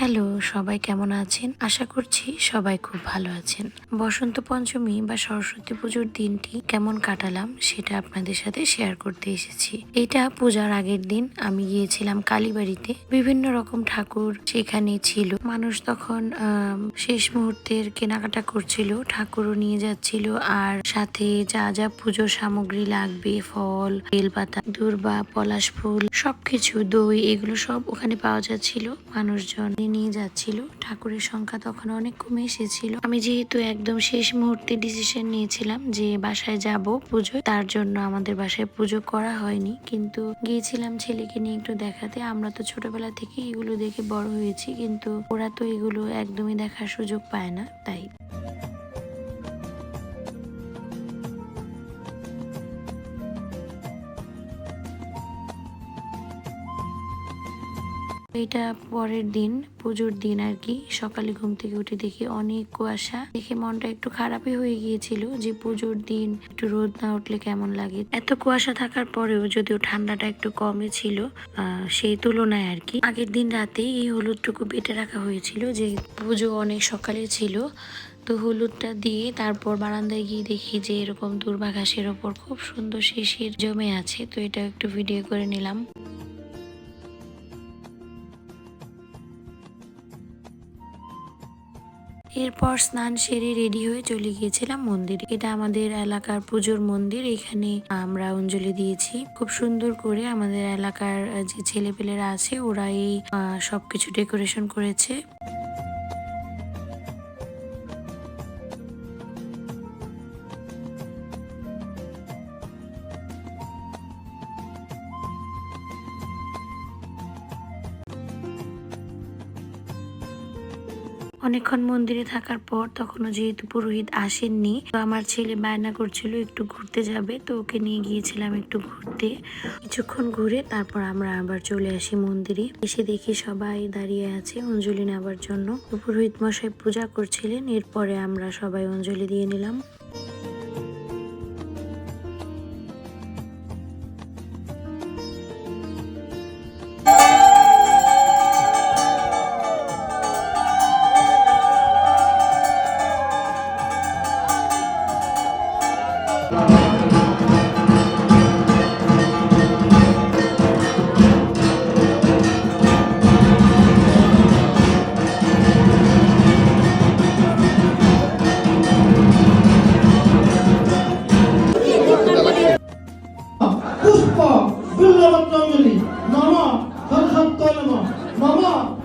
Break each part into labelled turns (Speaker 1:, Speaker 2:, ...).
Speaker 1: Hello, সবাই কেমন আছেন? আশা করছি সবাই খুব ভালো আছেন। বসন্ত পঞ্চমী বা সরস্বতী পুজোর দিনটি কেমন কাটালাম সেটা আপনাদের সাথে শেয়ার করতে এসেছি। এটা পূজার আগের দিন আমি গিয়েছিলাম কালীবাড়িতে। বিভিন্ন রকম ঠাকুর সেখানে ছিল। মানুষ তখন শেষ মুহূর্তের কেনাকাটা করছিল, ঠাকুরও নিয়ে যাচ্ছিল আর সাথে যা যা পুজোর সামগ্রী লাগবে, ফল, বেলপাতা, দূর্বা, পলাশ ফুল, সবকিছু, দই, এগুলো সব ওখানে পাওয়া যাচ্ছিল। মানুষজন নিয়ে যাচ্ছিল। ঠাকুরের সংখ্যা তখন অনেক কমে এসেছিল। আমি যেহেতু একদম শেষ মুহূর্তে ডিসিশন নিয়েছিলাম যে বাসায় যাব পুজো, তার জন্য আমাদের বাসায় পুজো করা হয়নি। কিন্তু গিয়েছিলাম ছেলেকে নিয়ে একটু দেখাতে। আমরা তো ছোটবেলা থেকে এগুলো দেখে বড় হয়েছি, কিন্তু ওরা তো এগুলো একদমই দেখার সুযোগ পায় না, তাই। এটা পরের দিন, পুজোর দিন আর কি। সকালে ঘুম থেকে উঠে দেখি অনেক কুয়াশা। দেখে মনটা একটু খারাপই হয়ে গিয়েছিল যে পুজোর দিন একটু রোদ না উঠলে কেমন লাগে। এত কুয়াশা থাকার পরেও যদিও ঠান্ডাটা একটু কমে ছিল সেই তুলনায় আর কি। আগের দিন রাতে এই হলুদটুকু বেটে রাখা হয়েছিল যে পুজো অনেক সকালে ছিল। তো হলুদটা দিয়ে তারপর বারান্দায় গিয়ে দেখি যে এরকম দুর্বা ঘাসের ওপর খুব সুন্দর শিশির জমে আছে। তো এটা একটু ভিডিও করে নিলাম। এরপর স্নান সেরে রেডি হয়ে চলে গিয়েছিলাম মন্দিরে। এটা আমাদের এলাকার পুজোর মন্দির, এখানে আমরা অঞ্জলি দিয়েছি। খুব সুন্দর করে আমাদের এলাকার যে ছেলেপেলেরা আছে, ওরা এই সবকিছু ডেকোরেশন করেছে। অনেকক্ষণ মন্দিরে থাকার পর তখনও যেহেতু পুরোহিত আসেননি, তো আমার ছেলে বায়না করছিল একটু ঘুরতে যাবে, তো ওকে নিয়ে গিয়েছিলাম একটু ঘুরতে। কিছুক্ষণ ঘুরে তারপর আমরা আবার চলে আসি মন্দিরে। এসে দেখি সবাই দাঁড়িয়ে আছে অঞ্জলি নেওয়ার জন্য। পুরোহিত মশাই পূজা করছিলেন, এরপরে আমরা সবাই অঞ্জলি দিয়ে নিলাম।
Speaker 2: নম নম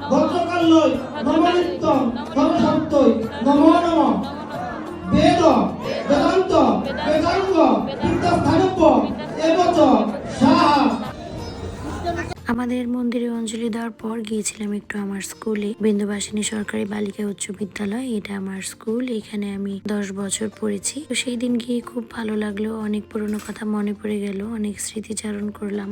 Speaker 2: ভদ্রকাল্যই নম
Speaker 1: আমাদের মন্দিরে অঞ্জলি দেওয়ার পর গিয়েছিলাম একটু আমার স্কুলে। বিন্দুবাসিনী সরকারি বালিকা উচ্চ বিদ্যালয়, এটা আমার স্কুল, এখানে আমি দশ বছর পড়েছি। তো সেই দিন গিয়ে খুব ভালো লাগল, অনেক পুরনো কথা মনে পড়ে গেল, অনেক স্মৃতিচারণ করলাম।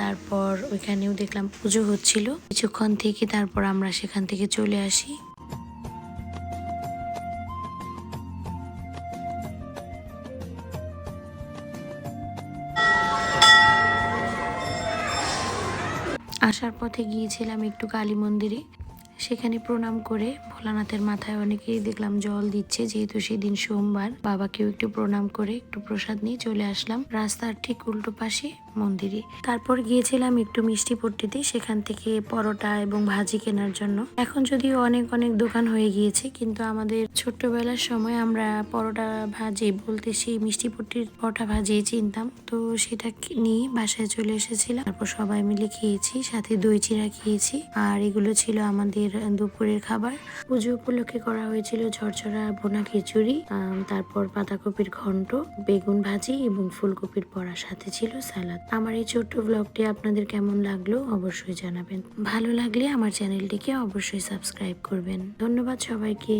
Speaker 1: তারপর ওইখানেও দেখলাম পুজো হচ্ছিল। কিছুক্ষণ থেকে তারপর আমরা সেখান থেকে চলে আসি। আসার পথে গিয়েছিলাম একটু কালী মন্দিরে সেখানে প্রণাম করে ভোলানাথের মাথায় অনেকেই দেখলাম জল দিচ্ছে, যেহেতু সেদিন সোমবার। বাবাকেও একটু প্রণাম করে একটু প্রসাদ নিয়ে চলে আসলাম রাস্তার ঠিক উল্টো পাশে মন্দিরে। তারপর গিয়েছিলাম একটু মিষ্টি পট্টিতে, সেখান থেকে পরোটা এবং ভাজি কেনার জন্য। এখন যদিও অনেক অনেক দোকান হয়ে গিয়েছে, কিন্তু আমাদের ছোট্টবেলার সময় আমরা পরোটা ভাজি বলতে সেই মিষ্টি পট্টির পরোটা ভাজি চিনতাম। তো সেটা নিয়ে বাসায় চলে এসেছিলাম। তারপর সবাই মিলে খেয়েছি, সাথে দই চিড়া খেয়েছি। আর এগুলো ছিল আমাদের দুপুরের খাবার। পুজো উপলক্ষে করা হয়েছিল ঝরঝরা বোনা খিচুড়ি তারপর পাতাকপির ঘন্ট, বেগুন ভাজি এবং ফুলকপির পরার সাথে ছিল সালাদ আমার এই ছোট্ট ব্লগটি আপনাদের কেমন লাগল অবশ্যই জানাবেন। ভালো লাগলে আমার চ্যানেলটিকে অবশ্যই সাবস্ক্রাইব করবেন। ধন্যবাদ সবাইকে।